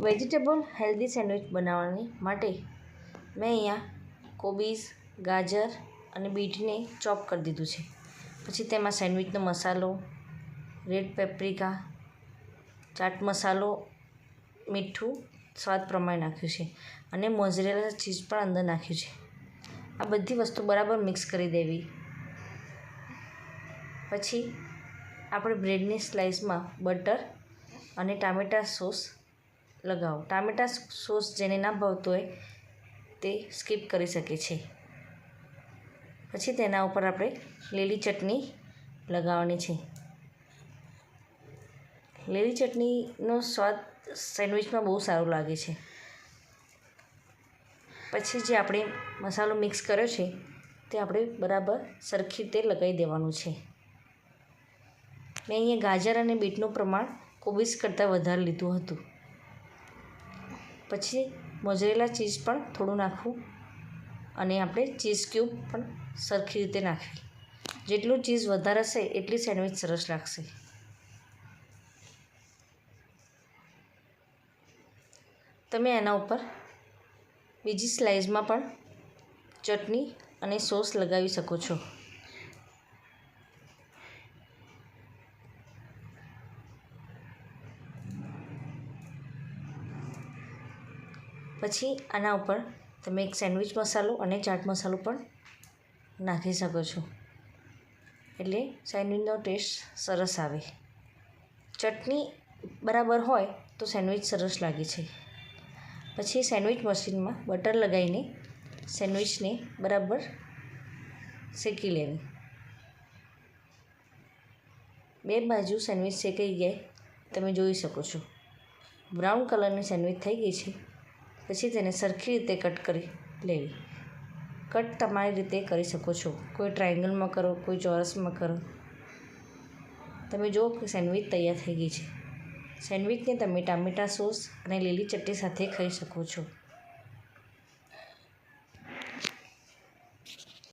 Vegetable healthy sandwich બનાવવાની માટે મેં અહીંયા કોબીઝ ગાજર અને બીટને ચોપ કરી દીધું છે. પછી તેમાં સેન્ડવિચનો મસાલો, રેડ પેપ્રિકા, ચાટ મસાલો, મીઠું, સ્વાદ પ્રમાણે નાખ્યું છે અને મોઝરેલા ચીઝ પણ અંદર નાખ્યું છે. આ બધી વસ્તુ બરાબર મિક્સ કરી દેવી. પછી આપણે બ્રેડની સ્લાઇસમાં બટર અને ટામેટા સોસ લગાવો. ટામેટા સોસ જેને ના ભાવતો હોય તે સ્કીપ કરી શકે છે પછી તેના ઉપર આપણે લીલી ચટણી લગાવવાની છે. લીલી ચટણીનો સ્વાદ સેન્ડવિચમાં બહુ સારો લાગે છે. પછી જે આપણે મસાલો મિક્સ કર્યો છે, તે આપણે બરાબર સરખી રીતે લગાવી દેવાનું છે. મેં અહીંયા ગાજર અને બીટનું પ્રમાણ કોબીસ કરતાં વધારે લીધું હતું. પછી મોજરેલા ચીઝ પણ થોડું નાખવું અને આપણે ચીઝ ક્યુબ પણ સરખી રીતે નાખવી. જેટલું ચીઝ વધારે હશે, એટલી સેન્ડવિચ સરસ લાગશે. તમે એના ઉપર બીજી સ્લાઇસમાં પણ ચટણી અને સોસ લગાવી શકો છો. પછી આના ઉપર તમે એક સેન્ડવિચ મસાલો અને ચાટ મસાલો પણ નાખી શકો છો. એટલે સેન્ડવિચનો ટેસ્ટ સરસ આવે. ચટણી બરાબર હોય તો સેન્ડવિચ સરસ લાગે છે. પછી સેન્ડવિચ મશીનમાં બટર લગાવીને સેન્ડવિચને બરાબર શેકી લેવી. બે બાજુ સેન્ડવિચ શેકાઈ જાય તમે જોઈ શકો છો. બ્રાઉન કલરની સેન્ડવિચ થઈ ગઈ છે. પછી તેને સરખી રીતે કટ કરી લેવી. કટ તમારી રીતે કરી શકો છો. કોઈ ટ્રાયેંગલમાં કરો, કોઈ ચોરસમાં કરો. તમે જુઓ કે સેન્ડવિચ તૈયાર થઈ ગઈ છે. સેન્ડવિચને તમે ટામેટા સોસ અને લીલી ચટણી સાથે ખાઈ શકો છો.